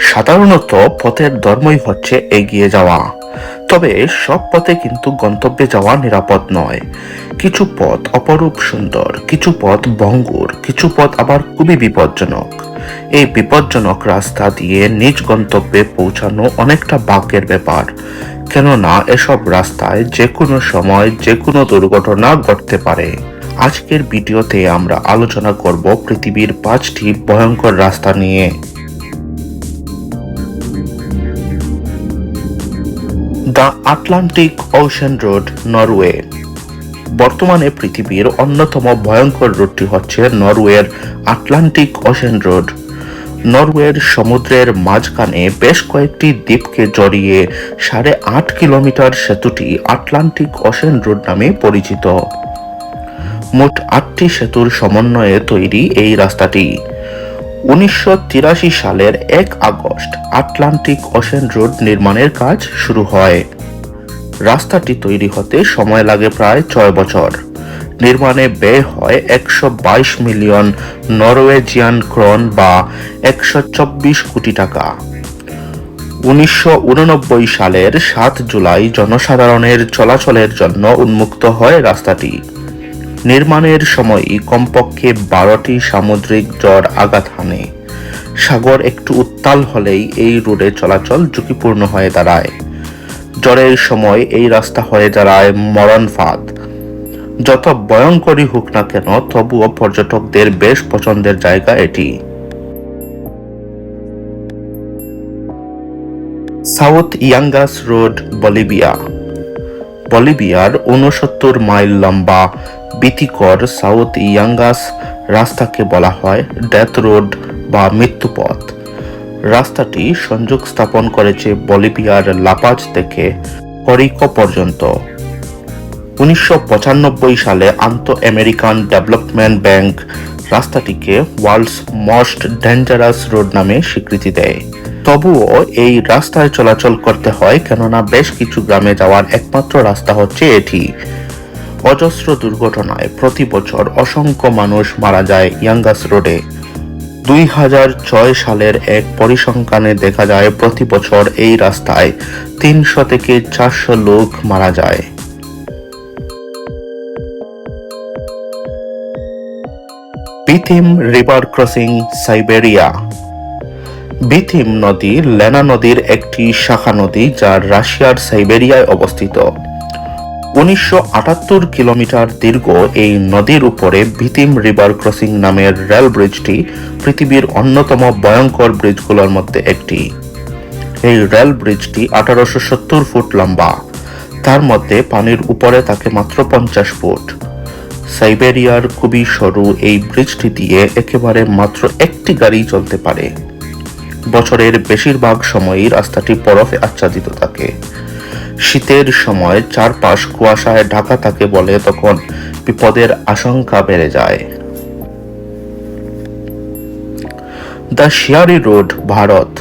সাধারণত পথের ধর্মই হচ্ছে এগিয়ে যাওয়া। তবে সব পথে কিন্তু গন্তব্যে যাওয়া নিরাপদ নয়। কিছু পথ অপরূপ সুন্দর, কিছু পথ ভঙ্গুর, কিছু পথ আবার খুবই বিপজ্জনক। এই বিপজ্জনক রাস্তা দিয়ে নিজ গন্তব্যে পৌঁছানো অনেকটা ভাগ্যের ব্যাপার। কেননা এসব রাস্তায় যে কোনো সময় যে কোনো দুর্ঘটনা ঘটতে পারে। আজকের ভিডিওতে আমরা আলোচনা করব পৃথিবীর পাঁচটি ভয়ঙ্কর রাস্তা নিয়ে। The Atlantic ocean road, Norway. বর্তমানে পৃথিবীর অন্যতম ভয়ঙ্কর রোডটি হচ্ছে নরওয়ের আটলান্টিক ওশান রোড। নরওয়ের সমুদ্রের মাঝখানে বেশ কয়েকটি দ্বীপকে জড়িয়ে সাড়ে আট কিলোমিটার সেতুটি আটলান্টিক ওশান রোড নামে পরিচিত। মোট আটটি সেতুর সমন্বয়ে তৈরি এই রাস্তাটি। উনিশশো তিরাশি সালের এক আগস্ট আটলান্টিক ওশেন রোড নির্মাণের কাজ শুরু হয়। রাস্তাটি তৈরি হতে সময় লাগে প্রায় ছয় বছর। নির্মাণে ব্যয় হয় একশো বাইশ মিলিয়ন নরওয়েজিয়ান ক্রন বা একশো চব্বিশ কোটি টাকা। উনিশশো উননব্বই সালের সাত জুলাই জনসাধারণের চলাচলের জন্য উন্মুক্ত হয় রাস্তাটি। নির্মাণের সময়ই কমপক্ষে বারোটি সামুদ্রিক ঝড় আঘাত হানে। সাগর একটু উত্তাল হলেই এই রোডে চলাচল ঝুঁকিপূর্ণ হয়ে দাঁড়ায়। ঝড়ের সময় এই রাস্তা হয়ে দাঁড়ায় মরণ ফাঁদ। যত ভয়ঙ্করই হোক না কেন, তবুও পর্যটকদের বেশ পছন্দের জায়গা এটি। South Yungas road, Bolivia. বলিভিয়ার উনসত্তর মাইল লম্বা বিতিকর সাউথ ইয়াঙ্গাস রাস্তাকে বলা হয় ডেথ রোড বা মৃত্যুপথ। রাস্তাটি সংযোগ স্থাপন করেছে বলিভিয়ার লাপাজ থেকে করিকো পর্যন্ত। উনিশশো পঁচানব্বই সালে আন্ত আমেরিকান ডেভেলপমেন্ট ব্যাংক রাস্তাটিকে ওয়ার্ল্ডস মোস্ট ডেঞ্জারাস রোড নামে স্বীকৃতি দেয়। তবুও এই রাস্তায় চলাচল করতে হয়, কেননা বেশ কিছু গ্রামে যাওয়ার একমাত্র রাস্তা হচ্ছে এটি। অজস্র দুর্ঘটনায় প্রতি বছর অসংখ্য মানুষ মারা যায় ইয়াঙ্গাস রোডে। দুই হাজার ছয় সালের এক পরিসংখ্যানে দেখা যায়, প্রতি বছর এই রাস্তায় তিনশো থেকে চারশো লোক মারা যায়। Vitim river crossing Siberia Vitim নদী লেনা নদীর একটি শাখা নদী যা রাশিয়ার সাইবেরিয়ায় অবস্থিত। উনিশশো আটাত্তর কিলোমিটার দীর্ঘ এই নদীর উপরে ভিতিম রিভার ক্রসিং নামের রেল ব্রিজটি পৃথিবীর অন্যতম ভয়ঙ্কর ব্রিজগুলোর মধ্যে একটি। এই রেল ব্রিজটি আঠারোশো সত্তর ফুট লম্বা। তার মধ্যে পানির উপরে থাকে মাত্র পঞ্চাশ ফুট। সাইবেরিয়ার খুবই সরু এই ব্রিজটি দিয়ে একেবারে মাত্র একটি গাড়ি চলতে পারে। বছরের বেশিরভাগ সময়ই রাস্তাটি বরফে আচ্ছাদিত থাকে। শীতের সময় চারপাশ কুয়াশায় ঢাকা থাকে বলে তখন বিপদের আশঙ্কা বেড়ে যায়। The Shiari road, Bharat.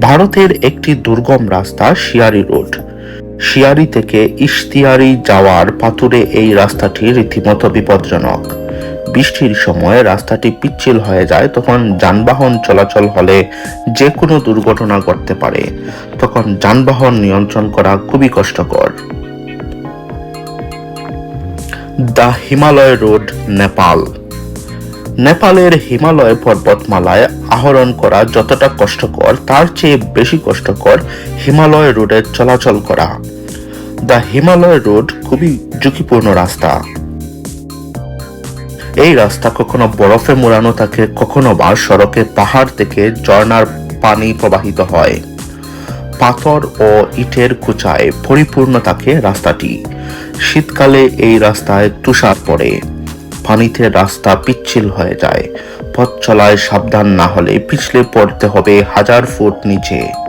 ভারতের একটি দুর্গম রাস্তা শিয়ারি রোড। শিয়ারি থেকে ইশতিয়ারি যাওয়ার পাথুরে এই রাস্তাটি রীতিমতো বিপজ্জনক। বৃষ্টির সময় রাস্তাটি পিচ্ছিল হয়ে যায়, তখন যানবাহন চলাচল হলে যে কোনো দুর্ঘটনা ঘটতে পারে। তখন যানবাহন নিয়ন্ত্রণ করা খুবই কষ্টকর। The Himalaya road, Nepal. নেপালের হিমালয় পর্বতমালায় আহরণ করা যতটা কষ্টকর, তার চেয়ে বেশি কষ্টকর হিমালয় রোডে চলাচল করা। দ্য হিমালয় রোড খুবই ঝুঁকিপূর্ণ রাস্তা। এই রাস্তা কখনো বরফে মোড়ানো থাকে কখনো বা সড়কে পাহাড় থেকে ঝর্ণার পানি প্রবাহিত হয়। পাথর ও ইটের কুচায় পরিপূর্ণ থাকে রাস্তাটি। শীতকালে এই রাস্তায় তুষার পড়ে। পানিতে রাস্তা পিচ্ছিল হয়ে যায়। পথ চলায় সাবধান না হলে পিছলে পড়তে হবে হাজার ফুট নিচে।